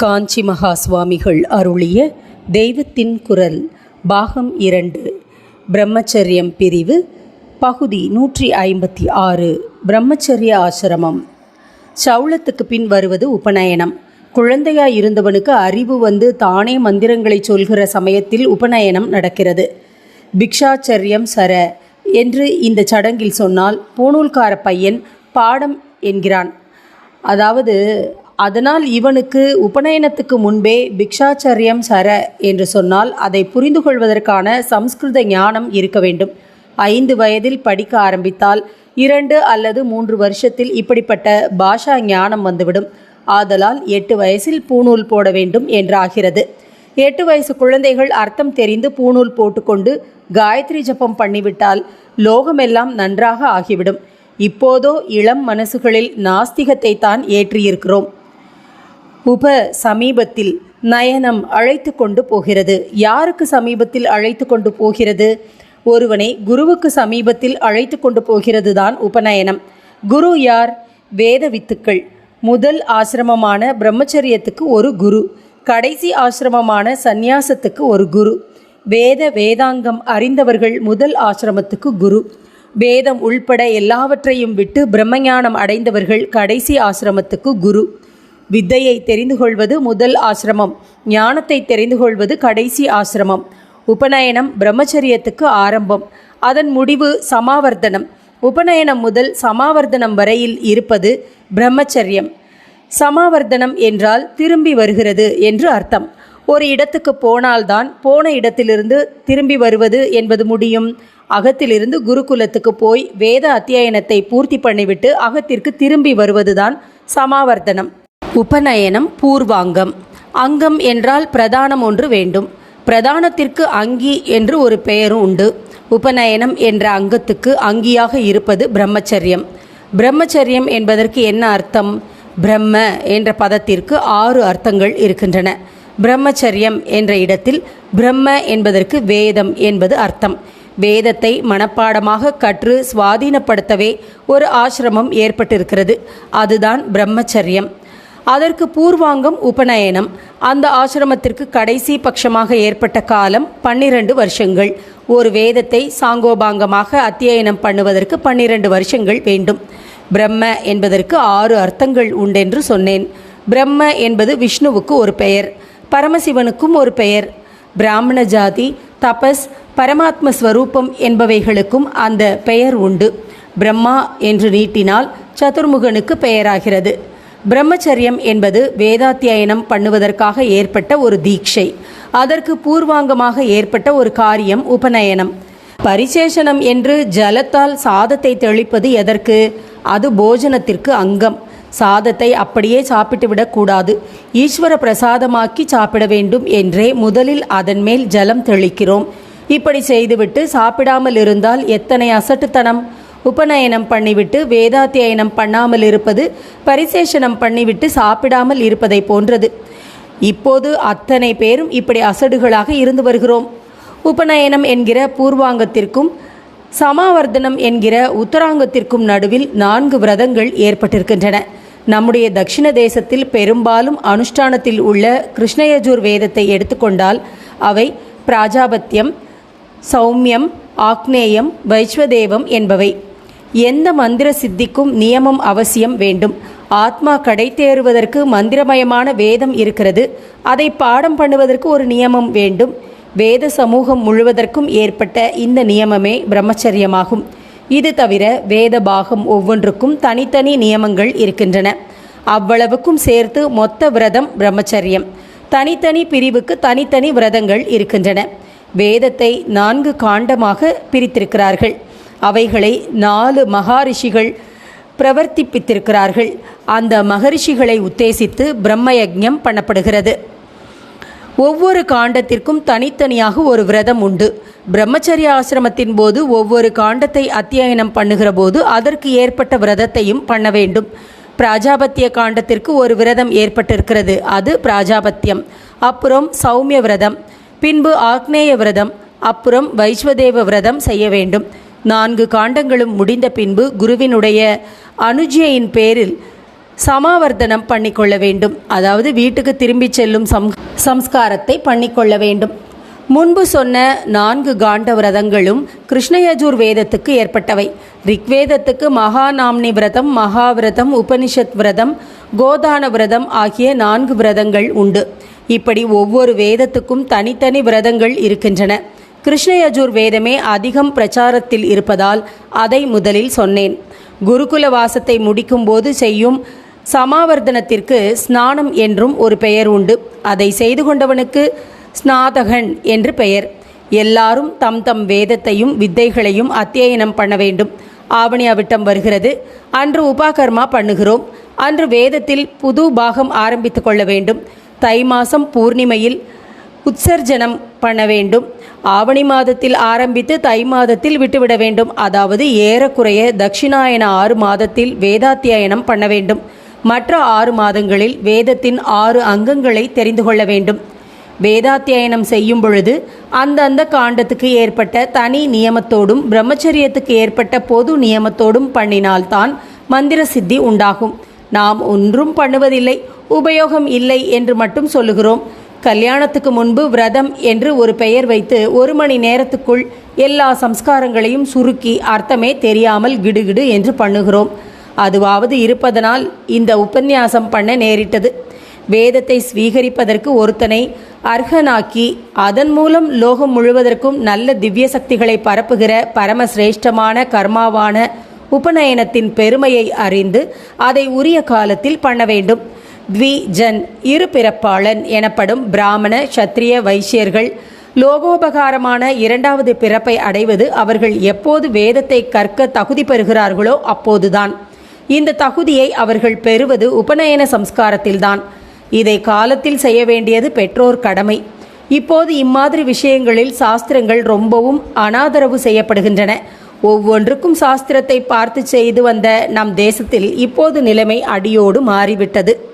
காஞ்சி மகா சுவாமிகள் அருளிய தெய்வத்தின் குரல் பாகம் இரண்டு பிரம்மச்சரியம் பிரிவு பகுதி நூற்றி ஐம்பத்தி ஆறு பிரம்மச்சரிய ஆசிரமம். சவுளத்துக்கு பின் வருவது உபநயனம். குழந்தையாய் இருந்தவனுக்கு அறிவு வந்து தானே மந்திரங்களை சொல்கிற சமயத்தில் உபநயனம் நடக்கிறது. பிக்ஷாச்சரியம் சர என்று இந்த சடங்கில் சொன்னால் பூணூல்கார பையன் பாடம் என்கிறான். அதாவது அதனால் இவனுக்கு உபநயனத்துக்கு முன்பே பிக்ஷாச்சரியம் சர என்று சொன்னால் அதை புரிந்து கொள்வதற்கான சம்ஸ்கிருத ஞானம் இருக்க வேண்டும். ஐந்து வயதில் படிக்க ஆரம்பித்தால் இரண்டு அல்லது மூன்று வருஷத்தில் இப்படிப்பட்ட பாஷா ஞானம் வந்துவிடும். ஆதலால் எட்டு வயசில் பூணூல் போட வேண்டும் என்றாகிறது. எட்டு வயசு குழந்தைகள் அர்த்தம் தெரிந்து பூணூல் போட்டுக்கொண்டு காயத்ரி ஜபம் பண்ணிவிட்டால் லோகமெல்லாம் நன்றாக ஆகிவிடும். இப்போதோ இளம் மனசுகளில் நாஸ்திகத்தை தான் ஏற்றியிருக்கிறோம். உப சமீபத்தில் நயனம் அழைத்து கொண்டு போகிறது. யாருக்கு சமீபத்தில் அழைத்து கொண்டு போகிறது? ஒருவனை குருவுக்கு சமீபத்தில் அழைத்து கொண்டு போகிறது தான் உபநயனம். குரு யார்? வேத வித்துக்கள். முதல் ஆசிரமமான பிரம்மச்சரியத்துக்கு ஒரு குரு. கடைசி ஆசிரமமான சந்நியாசத்துக்கு ஒரு குரு. வேத வேதாங்கம் அறிந்தவர்கள் முதல் ஆசிரமத்துக்கு குரு. வேதம் உள்பட எல்லாவற்றையும் விட்டு பிரம்மஞானம் அடைந்தவர்கள் கடைசி ஆசிரமத்துக்கு குரு. வித்தையை தெரிந்து கொள்வது முதல் ஆசிரமம். ஞானத்தை தெரிந்து கொள்வது கடைசி ஆசிரமம். உபநயனம் பிரம்மச்சரியத்துக்கு ஆரம்பம். அதன் முடிவு சமாவர்த்தனம். உபநயனம் முதல் சமாவர்த்தனம் வரையில் இருப்பது பிரம்மச்சரியம். சமாவர்த்தனம் என்றால் திரும்பி வருகிறது என்று அர்த்தம். ஒரு இடத்துக்கு போனால்தான் போன இடத்திலிருந்து திரும்பி வருவது என்பது முடியும். அகத்திலிருந்து குருகுலத்துக்கு போய் வேத அத்தியாயனத்தை பூர்த்தி பண்ணிவிட்டு அகத்திற்கு திரும்பி வருவதுதான் சமாவர்த்தனம். உபநயனம் பூர்வாங்கம். அங்கம் என்றால் பிரதானம் ஒன்று வேண்டும். பிரதானத்திற்கு அங்கி என்று ஒரு பெயரும் உண்டு. உபநயனம் என்ற அங்கத்துக்கு அங்கியாக இருப்பது பிரம்மச்சரியம். பிரம்மச்சரியம் என்பதற்கு என்ன அர்த்தம்? பிரம்ம என்ற பதத்திற்கு ஆறு அர்த்தங்கள் இருக்கின்றன. பிரம்மச்சரியம் என்ற இடத்தில் பிரம்ம என்பதற்கு வேதம் என்பது அர்த்தம். வேதத்தை மனப்பாடமாக கற்று சுவாதீனப்படுத்தவே ஒரு ஆசிரமம் ஏற்பட்டிருக்கிறது. அதுதான் பிரம்மச்சரியம். அதற்கு பூர்வாங்கம் உபநயனம். அந்த ஆசிரமத்திற்கு கடைசி பட்சமாக ஏற்பட்ட காலம் பன்னிரண்டு வருஷங்கள். ஒரு வேதத்தை சாங்கோபாங்கமாக அத்தியனம் பண்ணுவதற்கு பன்னிரண்டு வருஷங்கள் வேண்டும். பிரம்ம என்பதற்கு ஆறு அர்த்தங்கள் உண்டென்று சொன்னேன். பிரம்ம என்பது விஷ்ணுவுக்கு ஒரு பெயர் பரமசிவனுக்கும் ஒரு பெயர். பிராமண ஜாதி தபஸ் பரமாத்ம ஸ்வரூபம் என்பவைகளுக்கும் அந்த பெயர் உண்டு. பிரம்மா என்று நீட்டினால் சதுர்முகனுக்கு பெயராகிறது. பிரம்மச்சரியம் என்பது வேதாத்தியாயனம் பண்ணுவதற்காக ஏற்பட்ட ஒரு தீட்சை. அதற்கு பூர்வாங்கமாக ஏற்பட்ட ஒரு காரியம் உபநயனம். பரிசேஷனம் என்று ஜலத்தால் சாதத்தை தெளிப்பது எதற்கு? அது போஜனத்திற்கு அங்கம். சாதத்தை அப்படியே சாப்பிட்டு விடக்கூடாது ஈஸ்வர பிரசாதமாக்கி சாப்பிட வேண்டும் என்றே முதலில் அதன் மேல் ஜலம் தெளிக்கிறோம். இப்படி செய்துவிட்டு சாப்பிடாமல் இருந்தால் எத்தனை அசட்டுத்தனம்? உபநயனம் பண்ணிவிட்டு வேதாத்தியனம் பண்ணாமல் இருப்பது பரிசேஷனம் பண்ணிவிட்டு சாப்பிடாமல் இருப்பதை போன்றது. இப்போது அத்தனை பேரும் இப்படி அசடுகளாக இருந்து வருகிறோம். உபநயனம் என்கிற பூர்வாங்கத்திற்கும் சமாவர்த்தனம் என்கிற உத்தராங்கத்திற்கும் நடுவில் நான்கு விரதங்கள் ஏற்பட்டிருக்கின்றன. நம்முடைய தட்சிண தேசத்தில் பெரும்பாலும் அனுஷ்டானத்தில் உள்ள கிருஷ்ணயஜூர் வேதத்தை எடுத்துக்கொண்டால் அவை பிராஜாபத்தியம் சௌமியம் ஆக்னேயம் வைஸ்வதேவம் என்பவை. எந்த மந்திர சித்திக்கும் நியமம் அவசியம் வேண்டும். ஆத்மா கடை தேறுவதற்கு மந்திரமயமான வேதம் இருக்கிறது. அதை பாடம் பண்ணுவதற்கு ஒரு நியமம் வேண்டும். வேத சமூகம் முழுவதற்கும் ஏற்பட்ட இந்த நியமமே பிரம்மச்சரியமாகும். இது தவிர வேத பாகம் ஒவ்வொன்றுக்கும் தனித்தனி நியமங்கள் இருக்கின்றன. அவ்வளவுக்கும் சேர்த்து மொத்த விரதம் பிரம்மச்சரியம். தனித்தனி பிரிவுக்கு தனித்தனி விரதங்கள் இருக்கின்றன. வேதத்தை நான்கு காண்டமாக பிரித்திருக்கிறார்கள். அவைகளை நாலு மகாரிஷிகள் பிரவர்த்திப்பித்திருக்கிறார்கள். அந்த மகரிஷிகளை உத்தேசித்து பிரம்மயஜம் பண்ணப்படுகிறது. ஒவ்வொரு காண்டத்திற்கும் தனித்தனியாக ஒரு விரதம் உண்டு. பிரம்மச்சரிய ஆசிரமத்தின் போது ஒவ்வொரு காண்டத்தை அத்தியாயனம் பண்ணுகிற போது அதற்கு ஏற்பட்ட விரதத்தையும் பண்ண வேண்டும். பிராஜாபத்திய காண்டத்திற்கு ஒரு விரதம் ஏற்பட்டிருக்கிறது. அது பிராஜாபத்தியம். அப்புறம் சௌமிய விரதம். பின்பு ஆக்னேய விரதம். அப்புறம் வைஸ்வதேவ விரதம் செய்ய வேண்டும். நான்கு காண்டங்களும் முடிந்த பின்பு குருவினுடைய அனுஜையின் பேரில் சமாவர்த்தனம் பண்ணிக்கொள்ள வேண்டும். அதாவது வீட்டுக்கு திரும்பி செல்லும் சம் சம்ஸ்காரத்தை பண்ணிக்கொள்ள வேண்டும். முன்பு சொன்ன நான்கு காண்ட விரதங்களும் கிருஷ்ணயஜூர் வேதத்துக்கு ஏற்பட்டவை. ரிக்வேதத்துக்கு மகாநாம்னி விரதம் மகாவிரதம் உபனிஷத் விரதம் கோதான விரதம் ஆகிய நான்கு விரதங்கள் உண்டு. இப்படி ஒவ்வொரு வேதத்துக்கும் தனித்தனி விரதங்கள் இருக்கின்றன. கிருஷ்ணயஜூர் வேதமே அதிகம் பிரச்சாரத்தில் இருப்பதால் அதை முதலில் சொன்னேன். குருகுல வாசத்தை முடிக்கும்போது செய்யும் சமாவர்த்தனத்திற்கு ஸ்நானம் என்றும் ஒரு பெயர் உண்டு. அதை செய்து கொண்டவனுக்கு ஸ்நாதகன் என்று பெயர். எல்லாரும் தம் தம் வேதத்தையும் வித்தைகளையும் அத்தியனம் பண்ண வேண்டும். ஆவணி அவிட்டம் வருகிறது. அன்று உபாகர்மா பண்ணுகிறோம். அன்று வேதத்தில் புது பாகம் ஆரம்பித்து கொள்ள வேண்டும். தை மாதம் பூர்ணிமையில் உத்சர்ஜனம் பண்ண வேண்டும். ஆவணி மாதத்தில் ஆரம்பித்து தை மாதத்தில் விட்டுவிட வேண்டும். அதாவது ஏறக்குறைய தட்சிணாயன ஆறு மாதத்தில் வேதாத்தியாயனம் பண்ண வேண்டும். மற்ற ஆறு மாதங்களில் வேதத்தின் ஆறு அங்கங்களை தெரிந்து கொள்ள வேண்டும். வேதாத்தியாயனம் செய்யும் பொழுது அந்தந்த காண்டத்துக்கு ஏற்பட்ட தனி நியமத்தோடும் பிரம்மச்சரியத்துக்கு ஏற்பட்ட பொது நியமத்தோடும் பண்ணினால்தான் மந்திர சித்தி உண்டாகும். நாம் ஒன்றும் பண்ணுவதில்லை. உபயோகம் இல்லை என்று மட்டும் சொல்லுகிறோம். கல்யாணத்துக்கு முன்பு விரதம் என்று ஒரு பெயர் வைத்து ஒரு மணி நேரத்துக்குள் எல்லா சம்ஸ்காரங்களையும் சுருக்கி அர்த்தமே தெரியாமல் கிடுகிடு என்று பண்ணுகிறோம். அதுவாவது இருப்பதனால் இந்த உபன்யாசம் பண்ண நேரிட்டது. வேதத்தை ஸ்வீகரிப்பதற்கு ஒருத்தனை அர்ஹனாக்கி அதன் மூலம் லோகம் முழுவதற்கும் நல்ல திவ்ய சக்திகளை பரப்புகிற பரமசிரேஷ்டமான கர்மாவான உபநயனத்தின் பெருமையை அறிந்து அதை உரிய காலத்தில் பண்ண வேண்டும். த்விஜன் இருபிறப்பாளன் இரு பிறப்பாளன் எனப்படும் பிராமண சத்திரிய வைசியர்கள் லோகோபகாரமான இரண்டாவது பிறப்பை அடைவது அவர்கள் எப்போது வேதத்தை கற்க தகுதி பெறுகிறார்களோ அப்போதுதான். இந்த தகுதியை அவர்கள் பெறுவது உபநயன சம்ஸ்காரத்தில்தான். இதை காலத்தில் செய்ய வேண்டியது பெற்றோர் கடமை. இப்போது இம்மாதிரி விஷயங்களில் சாஸ்திரங்கள் ரொம்பவும் அனாதரவு செய்யப்படுகின்றன. ஒவ்வொன்றுக்கும் சாஸ்திரத்தை பார்த்து செய்து வந்த நம் தேசத்தில் இப்போது நிலைமை அடியோடு மாறிவிட்டது.